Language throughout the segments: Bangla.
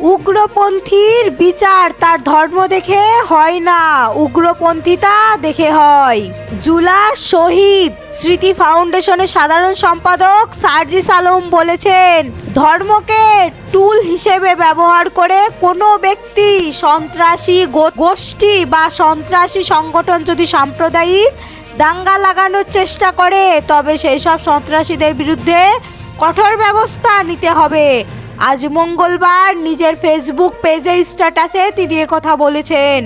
উগ্রপন্থীর বিচার তার ধর্ম দেখে হয় না। উগ্রপন্থীতা দেখে হয়। জুলা শহীদ স্মৃতি ফাউন্ডেশনের সাধারণ সম্পাদক সার্জিস আলম বলেছেন, ধর্মকে টুল হিসেবে ব্যবহার করে কোনো ব্যক্তি সন্ত্রাসী গোষ্ঠী বা সন্ত্রাসী সংগঠন যদি সাম্প্রদায়িক দাঙ্গা লাগানোর চেষ্টা করে, তবে সেই সব সন্ত্রাসীদের বিরুদ্ধে কঠোর ব্যবস্থা নিতে হবে। আজ মঙ্গলবার নিজের ফেসবুক পেজে স্ট্যাটাসে তিনি কথা বলেছেন।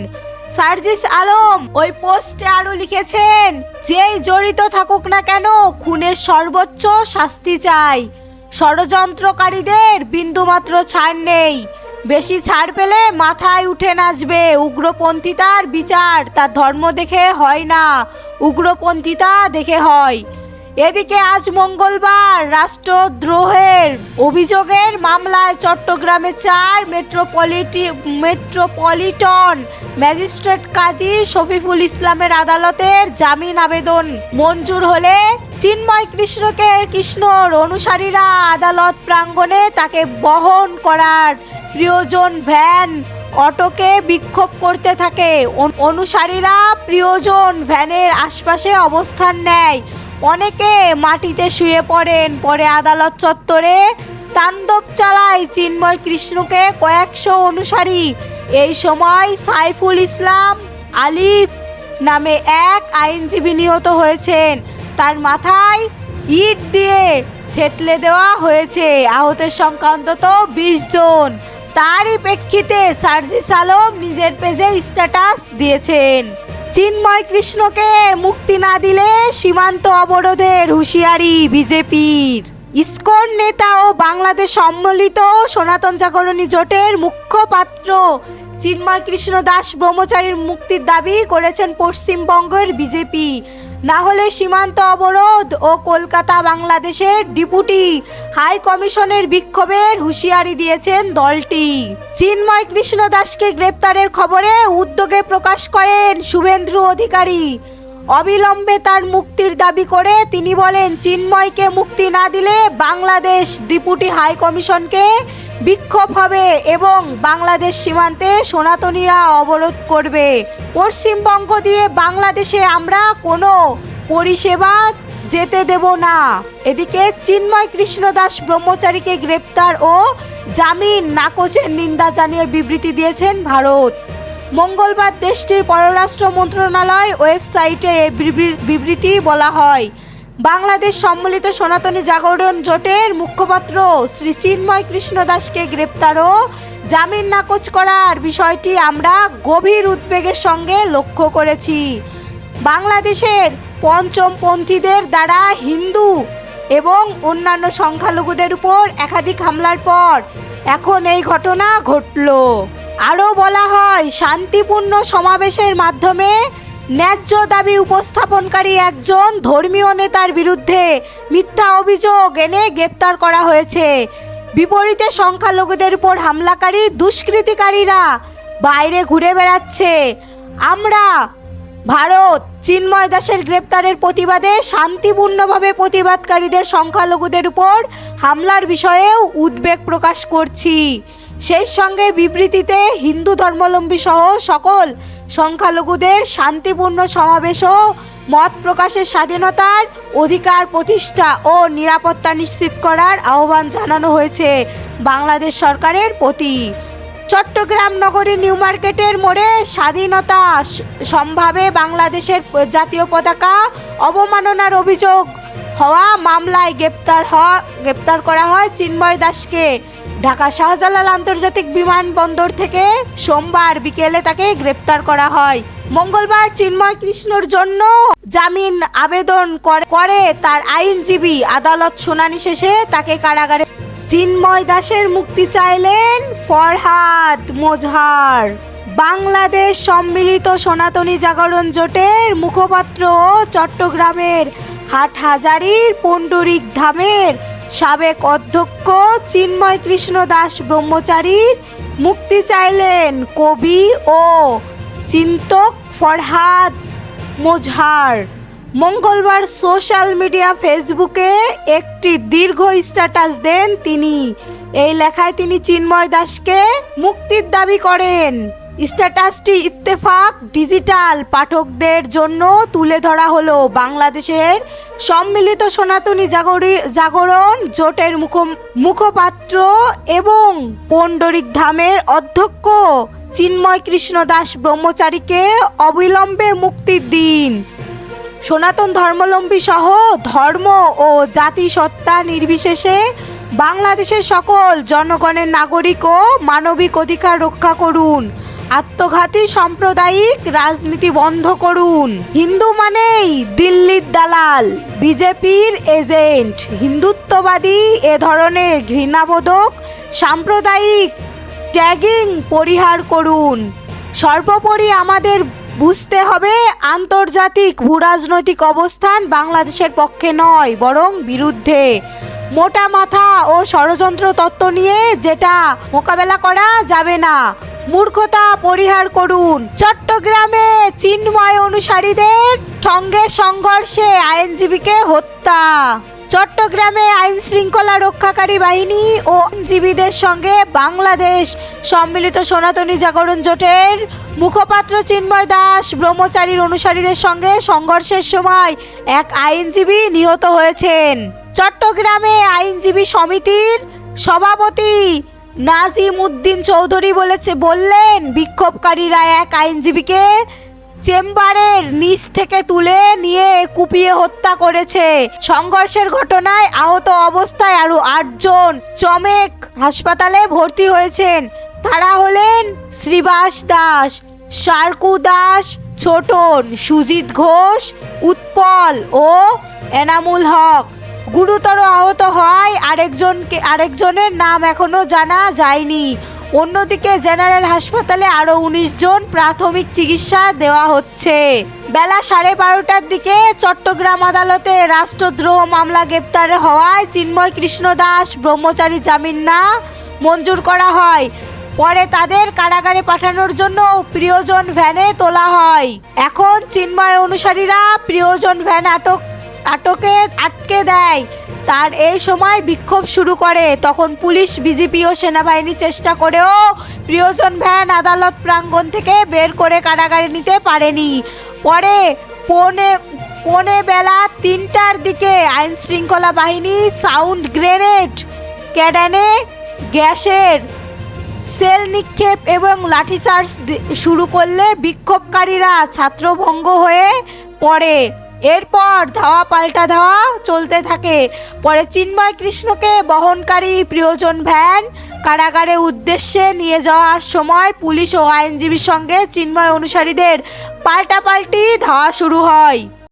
সার্জিস আলম ওই পোস্টে আরও লিখেছেন, যেই জড়িত থাকুক না কেন, খুনের সর্বোচ্চ শাস্তি চাই। ষড়যন্ত্রকারীদের বিন্দুমাত্র ছাড় নেই। বেশি ছাড় পেলে মাথায় উঠে নাচবে। উগ্রপন্থিতার বিচার, তার ধর্ম দেখে হয় না। উগ্রপন্থিতা দেখে হয়। এদিকে আজ মঙ্গলবার রাষ্ট্রদ্রোহের অভিযোগের মামলায় চট্টগ্রামে চার মেট্রোপলিটি মেট্রোপলিটন ম্যাজিস্ট্রেট কাজী শফিফুল ইসলামের আদালতের জামিন আবেদন। মঞ্জুর হলে চিন্ময় কৃষ্ণকে কৃষ্ণর অনুসারীরা আদালত প্রাঙ্গণে তাকে বহন করার প্রিয়জন ভ্যান অটোকে বিক্ষোভ করতে থাকে। অনুসারীরা প্রিয়জন ভ্যানের আশপাশে অবস্থান নেয়। অনেকে মাটিতে শুয়ে পড়েন, পরে আদালত চত্বরে তাণ্ডব চালায় চিন্ময় কৃষ্ণকে কয়েকশো অনুসারী। এই সময় সাইফুল ইসলাম আলিফ নামে এক আইনজীবী নিহত হয়েছেন। তার মাথায় ইট দিয়ে থেতলে দেওয়া হয়েছে। আহতের সংখ্যা অন্তত বিশ জন। তারই প্রেক্ষিতে সার্জিস আলম নিজের পেজে স্ট্যাটাস দিয়েছেন। চিন্ময় কৃষ্ণকে মুক্তি না দিলে সীমান্ত অবরোধের হুঁশিয়ারি বিজেপির। ইসকন নেতা ও বাংলাদেশ সম্মিলিত সনাতন জাগরণী জোটের মুখ্যপাত্র চিন্ময় কৃষ্ণ দাস ব্রহ্মচারীর মুক্তির দাবি করেছেন পশ্চিমবঙ্গের বিজেপি। না হলে সীমান্ত অবরোধ ও কলকাতা বাংলাদেশের ডিপুটি হাই কমিশনের বিক্ষোভের হুঁশিয়ারি দিয়েছেন দলটি। চিন্ময় কৃষ্ণ দাসকে গ্রেপ্তারের খবরে উদ্যোগে প্রকাশ করেন শুভেন্দ্রু অধিকারী। অবিলম্বে তার মুক্তির দাবি করে তিনি বলেন, চিন্ময়কে মুক্তি না দিলে বাংলাদেশ ডিপুটি হাই কমিশনকে বিক্ষোভ হবে এবং বাংলাদেশ সীমান্তে সনাতনীরা অবরোধ করবে। পশ্চিমবঙ্গ দিয়ে বাংলাদেশে আমরা কোনো পরিষেবা যেতে দেব না। এদিকে চিন্ময় কৃষ্ণ দাস ব্রহ্মচারীকে গ্রেপ্তার ও জামিন নাকচের নিন্দা জানিয়ে বিবৃতি দিয়েছেন ভারত। মঙ্গলবার দেশটির পররাষ্ট্র মন্ত্রণালয় ওয়েবসাইটে এ বিবৃতি বলা হয়। বাংলাদেশ সম্মিলিত সনাতনী জাগরণ জোটের মুখপাত্র শ্রী চিন্ময় কৃষ্ণ দাসকে গ্রেপ্তার ও জামিন নাকচ করার বিষয়টি আমরা গভীর উদ্বেগের সঙ্গে লক্ষ্য করেছি। বাংলাদেশের পঞ্চমপন্থীদের দ্বারা হিন্দু এবং অন্যান্য সংখ্যালঘুদের উপর একাধিক হামলার পর এখন এই ঘটনা ঘটল। আরও বলা হয়, শান্তিপূর্ণ সমাবেশের মাধ্যমে ন্যায্য দাবি উপস্থাপনকারী একজন ধর্মীয় নেতার বিরুদ্ধে মিথ্যা অভিযোগ এনে গ্রেপ্তার করা হয়েছে। বিপরীতে সংখ্যালঘুদের উপর হামলাকারী দুষ্কৃতিকারীরা বাইরে ঘুরে বেড়াচ্ছে। আমরা, ভারত, চিন্ময় দাসের গ্রেপ্তারের প্রতিবাদে শান্তিপূর্ণভাবে প্রতিবাদকারীদের সংখ্যালঘুদের উপর হামলার বিষয়েও উদ্বেগ প্রকাশ করছি। সেই সঙ্গে বিবৃতিতে হিন্দু ধর্মাবলম্বী সহ সকল সংখ্যালঘুদের শান্তিপূর্ণ সমাবেশ ও মত প্রকাশের স্বাধীনতার অধিকার প্রতিষ্ঠা ও নিরাপত্তা নিশ্চিত করার আহ্বান জানানো হয়েছে বাংলাদেশ সরকারের প্রতি। চট্টগ্রাম নগরী নিউ মার্কেটের মোড়ে স্বাধীনতা সম্ভাবে বাংলাদেশের জাতীয় পতাকা অবমাননার অভিযোগ হওয়া মামলায় গ্রেপ্তার হওয়া গ্রেপ্তার করা হয় চিন্ময় দাসকে। ঢাকা শাহজালাল আন্তর্জাতিক বিমানবন্দর থেকে সোমবার বিকেলে তাকে গ্রেপ্তার করা হয়। মঙ্গলবার চিন্ময় কৃষ্ণর জন্য জামিন আবেদন করে- তার আইনজীবী আদালত শুনানি শেষে তাকে কারাগারে চিন্ময় দাসের মুক্তি চাইলেন ফরহাদ মোজহার। বাংলাদেশ সম্মিলিত সনাতনী জাগরণ জোটের মুখপাত্র চট্টগ্রামের হাটহাজারির পণ্ডরিক ধামের সাবেক অধ্যক্ষ চিন্ময় কৃষ্ণ দাস ব্রহ্মচারীর মুক্তি চাইলেন কবি ও চিন্তক ফরহাদ মোজহার। মঙ্গলবার সোশ্যাল মিডিয়া ফেসবুকে একটি দীর্ঘ স্ট্যাটাস দেন তিনি। এই লেখায় তিনি চিন্ময় দাসকে মুক্তির দাবি করেন। স্ট্যাটাসটি ইত্তেফাক ডিজিটাল পাঠকদের জন্য তুলে ধরা হলো বাংলাদেশের সম্মিলিত সনাতনী জাগরি, জাগরণ জোটের মুখ, মুখপাত্র এবং পণ্ডরিক ধামের অধ্যক্ষ চিন্ময় কৃষ্ণ দাস ব্রহ্মচারীকে অবিলম্বে মুক্তির দিন। সনাতন ধর্মাবলম্বী সহ ধর্ম ও জাতি সত্তা নির্বিশেষে বাংলাদেশের সকল জনগণের নাগরিক ও মানবিক অধিকার রক্ষা করুন। আত্মঘাতী সাম্প্রদায়িক রাজনীতি বন্ধ করুন। হিন্দু মানেই দিল্লির দালাল, বিজেপির এজেন্ট। হিন্দুত্ববাদী এ ধরনের ঘৃণাবোধক সাম্প্রদায়িক ট্যাগিং পরিহার করুন। সর্বোপরি আমাদের বুঝতে হবে আন্তর্জাতিক ভূরাজনৈতিক অবস্থান বাংলাদেশের পক্ষে নয়, বরং বিরুদ্ধে। মোটা মাথা ও ষড়যন্ত্র তত্ত্ব নিয়ে যেটা মোকাবেলা করা যাবে না। মূর্খতা পরিহার করুন। চট্টগ্রামে চিন্ময় অনুসারীদের সঙ্গে সংঘর্ষে আইনজীবীকে হত্যা। চট্টগ্রামে আইন শৃঙ্খলা রক্ষাকারী বাহিনী ও আইনজীবীদের সঙ্গে বাংলাদেশ সম্মিলিত সনাতনী জাগরণ জোটের মুখপাত্র চিন্ময় দাস ব্রহ্মচারীর অনুসারীদের সঙ্গে সংঘর্ষের সময় এক আইনজীবী নিহত হয়েছেন। চট্টগ্রামে আইনজীবী সমিতির সভাপতি নাজিম উদ্দিন চৌধুরী বলেছে, বললেন, বিক্ষোভকারীরা এক আইনজীবীকে চেম্বারের নিচ থেকে তুলে নিয়ে কুপিয়ে হত্যা করেছে। সংঘর্ষের ঘটনায় আহত অবস্থায় আরও আটজন চমেক হাসপাতালে ভর্তি হয়েছেন। তারা হলেন শ্রীবাস দাস, সার্কু দাস, ছোটন, সুজিত ঘোষ, উৎপল ও এনামুল হক। গুরুতর আহত হয়। আরেকজনকে, আরেকজনের নাম এখনও জানা যায়নি। অন্যদিকে জেনারেল হাসপাতালে আরও উনিশ জন প্রাথমিক চিকিৎসা দেওয়া হচ্ছে। বেলা সাড়ে বারোটার দিকে চট্টগ্রাম আদালতে রাষ্ট্রদ্রোহ মামলা গ্রেপ্তার হওয়ায় চিন্ময় কৃষ্ণ দাস, ব্রহ্মচারী জামিন না মঞ্জুর করা হয়। পরে তাদের কারাগারে পাঠানোর জন্য প্রিয়জন ভ্যানে তোলা হয়। এখন চিন্ময় অনুসারীরা প্রিয়জন ভ্যান আটক আটকে আটকে দেয়। তার এই সময় বিক্ষোভ শুরু করে। তখন পুলিশ বিজেপি ও সেনাবাহিনী চেষ্টা করেও প্রিয়জন ভ্যান আদালত প্রাঙ্গণ থেকে বের করে কারাগারে নিতে পারেনি। পরে পৌনে পৌনে বেলা তিনটার দিকে আইন শৃঙ্খলা বাহিনী সাউন্ড গ্রেনেড, ক্যাডানে গ্যাসের সেল নিক্ষেপ এবং লাঠিচার্জ শুরু করলে বিক্ষোভকারীরা ছাত্রভঙ্গ হয়ে পড়ে। এরপর ধাওয়া পাল্টা ধাওয়া চলতে থাকে। পরে চিন্ময় কৃষ্ণকে বহনকারী প্রিয়জন ভ্যান কারাগারে উদ্দেশ্যে নিয়ে যাওয়ার সময় পুলিশ ও আইনজীবীর সঙ্গে চিন্ময় অনুসারীদের পাল্টাপাল্টি ধাওয়া শুরু হয়।